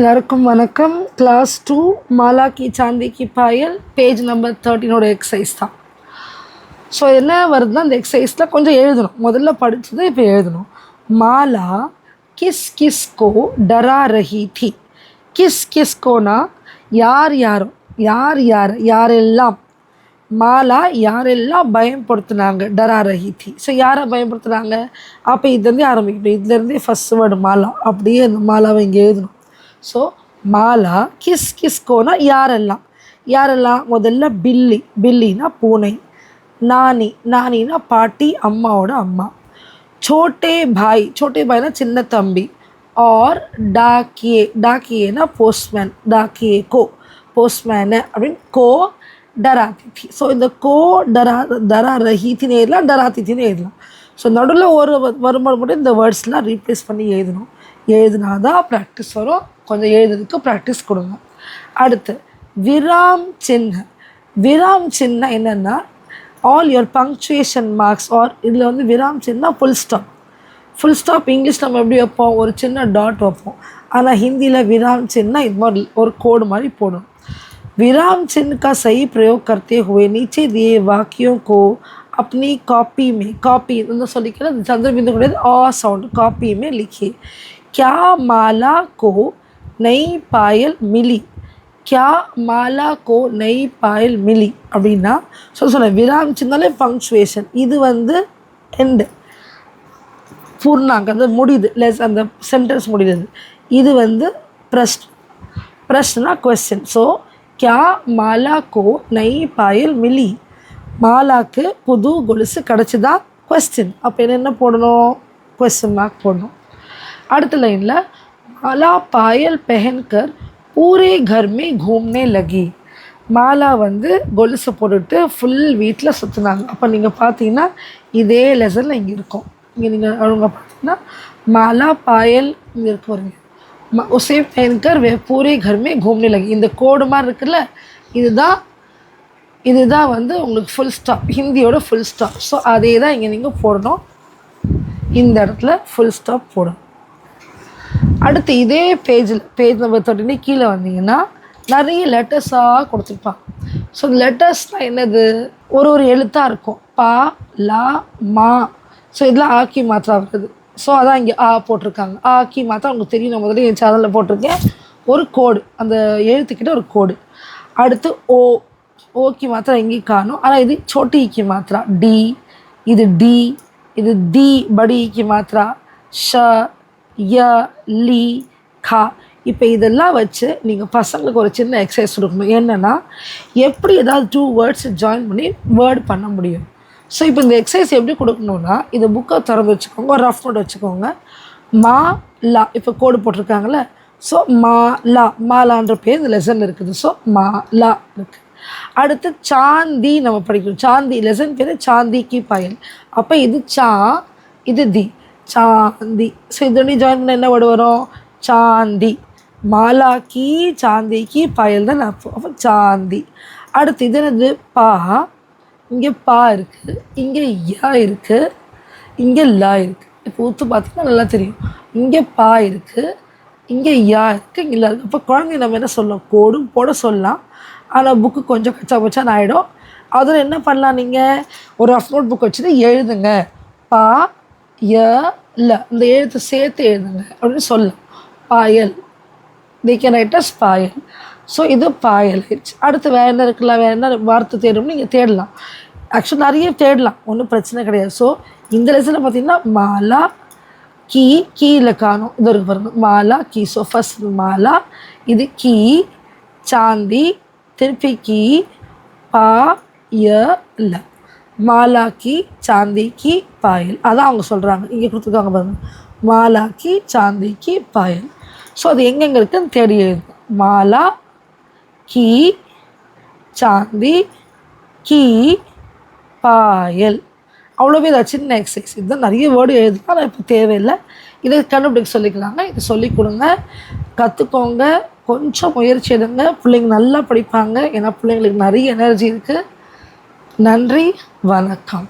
எல்லாருக்கும் வணக்கம். Class two Mala கி சாந்தி கி பாயல் பேஜ் நம்பர் தேர்ட்டினோட எக்ஸசைஸ் தான். ஸோ என்ன வருதுன்னா அந்த எக்ஸசைஸில் கொஞ்சம் எழுதணும். முதல்ல படித்தது இப்போ எழுதணும். மாலா கிஸ் கிஸ் கோ டரா ரஹி தி. கிஸ் கிஸ் கோனா யார் யாரும் யார் யார் யாரெல்லாம்? மாலா யாரெல்லாம் பயன்படுத்துனாங்க? டரா ரஹி தி. ஸோ யாரை பயன்படுத்துனாங்க? அப்போ இதுலேருந்தே ஆரம்பிக்கணும். இதுலேருந்தே ஃபஸ்ட் வேர்டு மாலா. அப்படியே அந்த மாலாவை இங்கே எழுதணும். ஸோ மாலா கிஸ் கிஸ்கோனா யாரெல்லாம்? யாரெல்லாம்? முதல்ல பில்லி. பில்லினா பூனை. நானி. நானினா பாட்டி அம்மாவோட அம்மா. சோட்டே பாய். சோட்டே பாய்னா சின்ன தம்பி. ஆர் டாக்கியே. டாக்கியேனா போஸ்ட்மேன். டாக்கியே கோ. போஸ்ட்மேனு அப்படின்னு கோ டராதித்தி ஸோ இந்த கோ டரா டரா ரஹீத்தின்னு எழுதலாம் டராதித்தின்னு எழுதலாம். ஸோ நடுவில் ஒரு வரும்போது மட்டும் இந்த வேர்ட்ஸ்லாம் ரீப்ளேஸ் பண்ணி எழுதணும். எழுதுனா தான் ப்ராக்டிஸ் வரும். கொஞ்சம் எழுதுறதுக்கு ப்ராக்டிஸ் கொடுங்க அடுத்து விராம் சின்ன விராம் சின்ன என்னென்னா all your punctuation marks are இதில் வந்து விராம் சின்ன full stop full stop English நம்ம எப்படி வைப்போம் ஒரு சின்ன டாட் வைப்போம் ஆனால் ஹிந்தியில் விராம் சின்ன இது மாதிரி ஒரு கோடு மாதிரி போடணும் विराम चिन्ह का सही प्रयोग करते हुए नीचे दिए वाक्यों को अपनी कॉपी में कॉपी मतलब சொல்லிக்கிறேன் चंद्र बिंदु கிடையாது आ साउंड कॉपी में लिखिए क्या माला को நெய் பாயல் மிலி கியா மாலா கோ நெய் பாயல் மிலி அப்படின்னா சொல்ல சொன்னேன் விராமிச்சுனாலே பங்க்சுவேஷன் இது வந்து எண்டு பூர்ணாங்க அந்த முடியுது லெஸ் அந்த சென்டென்ஸ் முடியுது இது வந்து பிரஸ்ட் பிரஷ்னா கொஸ்டின் ஸோ கியா மாலா கோ நெய் பாயல் மிலி மாலாக்கு புது கொலுசு கிடச்சிதா? கொஸ்டின் அப்போ என்ன என்ன போடணும்? கொஸ்டின் மார்க் போடணும். அடுத்த லைனில் மாலா பாயல் பெஹன்கர் பூரே घर में घूमने लगी மாலா வந்து கொலுசை போட்டுட்டு ஃபுல் வீட்டில் சுற்றுனாங்க அப்போ நீங்கள் பார்த்தீங்கன்னா இதே லெசனில் இங்கே இருக்கும் இங்கே நீங்கள் அவங்க பார்த்தீங்கன்னா மாலா பாயல் இங்கே இருக்கு பாருங்க ம- உசே पहनकर वे पूरे घर में घूमने लगी இந்த கோடு மாதிரி இருக்குல்ல இதுதான் இதுதான் வந்து உங்களுக்கு ஃபுல் ஸ்டாப் ஹிந்தியோட ஃபுல் ஸ்டாப் ஸோ அதே தான் இங்கே நீங்கள் போடணும் இந்த இடத்துல ஃபுல் ஸ்டாப் போடணும் அடுத்து இதே பேஜில் பேஜ் நம்பர் தேர்ட்டினே கீழே வந்தீங்கன்னா நிறைய லெட்டர்ஸாக கொடுத்துருப்பாங்க ஸோ லெட்டர்ஸ்னால் என்னது? ஒரு ஒரு எழுத்தாக இருக்கும். பா லா மா. ஸோ இதெல்லாம் ஆக்கி மாத்திரா வருது. ஸோ அதான் இங்கே ஆ போட்டிருக்காங்க. ஆக்கி மாத்திரா உங்களுக்கு தெரியும். நான் முதல்ல என் சேனலில் போட்டிருக்கேன். ஒரு கோடு. அந்த எழுத்துக்கிட்ட ஒரு கோடு. அடுத்து ஓ. ஓக்கி மாத்திரா எங்கேயும் காணும். ஆனால் இது சொட்டிக்கு மாத்திரா டி. இது டி. இது தி படிக்கு மாத்திரா ஷ ய லி கா. இப்போ இதெல்லாம் வச்சு நீங்கள் பசங்களுக்கு ஒரு சின்ன எக்ஸசைஸ் கொடுக்கணும். என்னென்னா எப்படி ஏதாவது டூ வேர்ட்ஸ் ஜாயின் பண்ணி வேர்டு பண்ண முடியும். ஸோ இப்போ இந்த எக்ஸசைஸ் எப்படி கொடுக்கணுன்னா இந்த புக்கை திறந்து வச்சுக்கோங்க ஒரு ரஃப் நோட் வச்சுக்கோங்க. மா லா இப்போ கோடு போட்டிருக்காங்கள ஸோ மா லா மாலான்ற பேர் இந்த லெசன் இருக்குது. ஸோ மா லா இருக்குது அடுத்து சாந்தி நம்ம படிக்கணும். சாந்தி லெசன் பேர் சாந்திக்கு பயல் அப்போ இது சா இது தி. சாந்தி. ஸோ இது ஜாயின் பண்ண என்ன வேர்டு வரும்? சாந்தி. மாலாக்கி சாந்திக்கு பயல் தான் அப்போ அப்போ சாந்தி. அடுத்து இது என்னது? பா. இங்கே பா இருக்குது இங்கே யா இருக்குது இங்கே லா இருக்குது இப்போ ஊத்து பார்த்தீங்கன்னா நல்லா தெரியும். இங்கே பா இருக்குது இங்கே யா இருக்குது இங்கே லா இருக்குது அப்போ குழந்தை நம்ம என்ன சொல்லலாம்? கோடும் போட சொல்லலாம். ஆனால் புக்கு கொஞ்சம் கச்சா பச்சான்னு ஆகிடும் அதில் என்ன பண்ணலாம் நீங்கள் ஒரு ரஃப் நோட் புக் வச்சுட்டு எழுதுங்க. பா ய இல்லை இந்த எழுத்து சேர்த்து எழுதுங்க. அப்படின்னு சொல்லலாம் Payal. They can write as Payal. So இது பாயல். ஆயிடுச்சு அடுத்து வேறு என்ன இருக்கலாம் வேறு என்ன வார்த்தை தேடும் நீங்கள் தேடலாம். ஆக்சுவலாக நிறைய தேடலாம். ஒன்றும் பிரச்சனை கிடையாது. ஸோ இந்த லெசனில் பார்த்தீங்கன்னா மாலா கீ கீயில் காணும். இது இருக்கு பாருங்க. மாலா கீ. ஸோ ஃபஸ்ட் மாலா இது கீ சாந்தி திருப்பி கீ பா ய ல. மாலா கி சாந்தி கி பாயல். அதான் அவங்க சொல்கிறாங்க இங்கே கொடுத்துருக்காங்க பாருங்க. மாலா கி சாந்தி கி பாயல். ஸோ அது எங்கெங்கே இருக்குன்னு தேடி எழுது மாலா கி சாந்தி கி பாயல். அவ்வளோவே இதாக சின்ன எக்ஸசைஸ் இதுதான் நிறைய வேர்டு எழுதுனா ஆனால் இப்போ தேவையில்லை. இதை கண்டுபிடிக்க சொல்லிக்கலாங்க. இதை சொல்லிக் கொடுங்க. கற்றுக்கோங்க கொஞ்சம் முயற்சி எடுங்க. பிள்ளைங்க நல்லா படிப்பாங்க. ஏன்னா பிள்ளைங்களுக்கு நிறைய எனர்ஜி இருக்குது நன்றி வணக்கம்.